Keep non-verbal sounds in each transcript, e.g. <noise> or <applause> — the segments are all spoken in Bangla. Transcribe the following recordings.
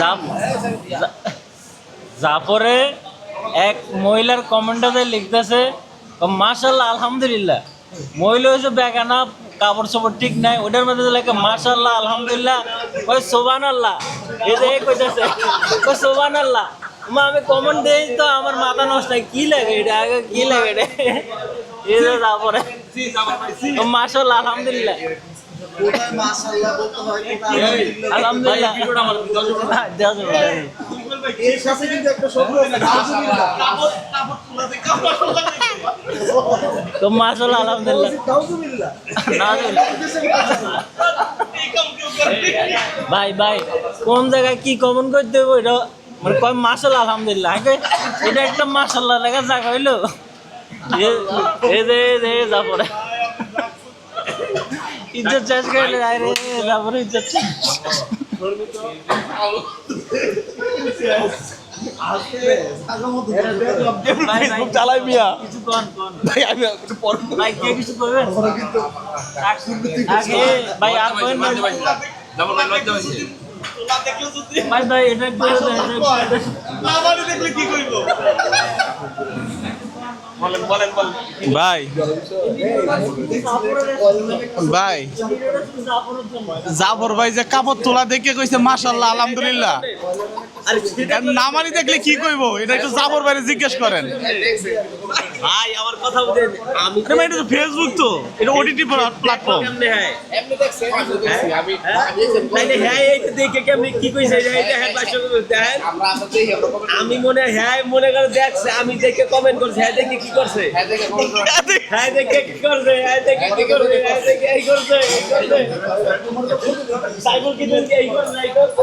জাফ- জাফরে এক মহিলার কমেন্টাতে লিখতেছে মাশাল্লাহ আলহামদুলিল্লাহ মহিলা হয়েছে বেগানা কাপড় চোপড় ঠিক নাই ওটার মধ্যে লেখে মাশাল্লাহ আলহামদুলিল্লাহ ওই সোবান আল্লাহ ওই সোবান আল্লাহ মা আমি কমেন্ট দেই তো আমার মাথা নষ্ট হয় কি লাগে এটা আগে কি লাগে এটা এই যে তারপরে মাশাল্লাহ আলহামদুলিল্লাহ <laughs> তো আলহামদুলিল্লাহ। ভাই ভাই কোন জায়গায় কি কমন করতে হবে এটা মানে কয় মাসাল্লাহ আলহামদুলিল্লাহ। এটা একটা মাসাল্লাহ লেখা জায়গা হইল। এ- এই যে এই যে যা পরে ইজ্জত শেষ করে আরে তারপরে ইজ্জত ভাই, ভাই, <laughs> চালাই মিয়া। কিছু কন কন ভাই আমি একটু পর ভাই কে কিছু করবেন আগে ভাই আর কইন ভাই ভাই ভাই এটা দেখলে কি করব ভাই। ভাই। জাফর ভাই যে কাপড় তোলা দেখে কইছে মাসাল্লাহ আলহামদুলিল্লাহ। নামানি দেখলে কি কইব? এটা একটু জাফর ভাইরে জিজ্ঞেস করেন। ভাই আমার কথা বুঝেন আমি ভাই এটা তো ফেসবুক তো। এটা ওটিটি প্ল্যাটফর্ম কেমনে হ্যাঁ। তাইলে হ্যাঁ এইটা দেখে কেমনে কি কইছে এটা এটা হ্যাঁ ভাষা দেখেন। আমি মনে হ্যাঁ মনে করে দেখছে আমি দেখে কমেন্ট করছি হ্যাঁ দেখে কি করছে? হ্যাঁ দেখে কি করছে হ্যাঁ দেখে কি করছে হ্যাঁ দেখে এই করছে এই করছে। সাইকেল কি দেখে এই করছে এই করছে?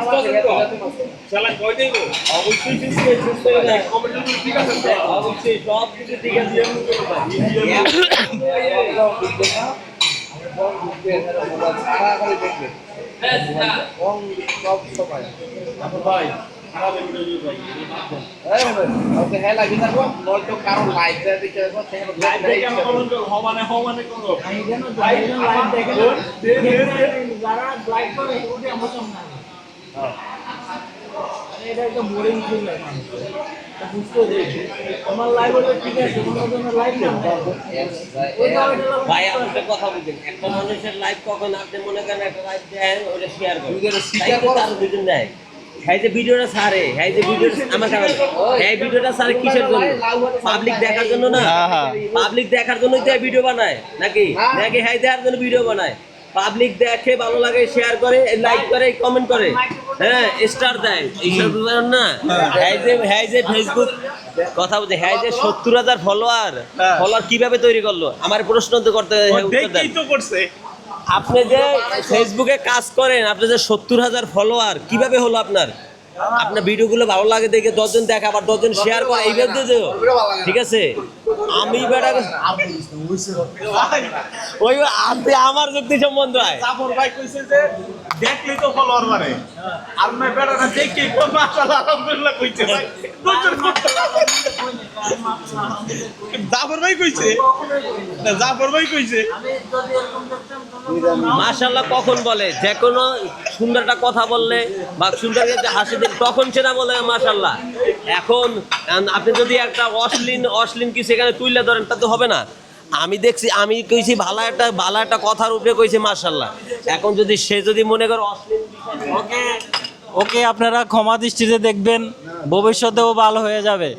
করে শালা কই দেব অবশ্যই সুস্থ সুস্থ ঠিক এটা একটা বোরিং ফিল ভাই আপনি কথা বলছেন একটা মানুষের লাইভ কখন? আপনি মনে করেন একটা লাইভ দেন ওটা শেয়ার করেন। দুজন দেয় হ্যাঁ যে ভিডিওটা ছাড়ে হ্যাঁ যে ভিডিও আমার কারণে হ্যাঁ ভিডিওটা ছাড়ে কিসের জন্য? পাবলিক দেখার জন্য না? হ্যাঁ, হ্যাঁ। পাবলিক দেখার জন্যই তো ভিডিও বানায় নাকি? নাকি হ্যাঁ দেখার জন্য ভিডিও বানায়? পাবলিক দেখে ভালো লাগে শেয়ার করে লাইক করে কমেন্ট করে। হ্যাঁ স্টার দেয় এইসব না। হ্যাঁ। যে হ্যাঁ যে ফেসবুক কথা বলছে হ্যাঁ যে সত্তর হাজার ফলোয়ার হ্যাঁ। ফলোয়ার কীভাবে তৈরি করল? আমার প্রশ্ন তো করতে হ্যাঁ, উত্তর। আপনি যে ফেসবুকে কাজ করেন, আপনি যে সত্তর হাজার ফলোয়ার কীভাবে হলো আপনার? আপনার ভিডিওগুলো ভালো লাগে দেখে দশজন দেখে, আবার দশজন শেয়ার করে, এইভাবে তো যেও। ঠিক আছে? আমি ওই আপনি আমার যুক্তি সম্বন্ধ হয়। জাফর ভাই কইছে যে, দেখলেই তো ফলোয়ার আর না দেখি আলহামদুলিল্লাহ কইছে ভাই। জাফর ভাই কইছে? জাফর ভাই কইছে। মাশাল্লাহ কখন বলে? যে কোনো সুন্দর একটা কথা বললে বা সুন্দর হাসি দিন তখন সেটা বলে মাশাল্লাহ এখন আপনি যদি একটা অশ্লীল অশ্লীল কি সেখানে তুললে ধরেন তা তো হবে না। আমি দেখছি আমি কইছি ভালো একটা ভালো একটা কথার উপরে কইছি মাশাল্লাহ এখন যদি সে যদি মনে করে অশ্লীল ওকে ওকে আপনারা ক্ষমা দৃষ্টিতে দেখবেন ভবিষ্যতেও ভালো হয়ে যাবে।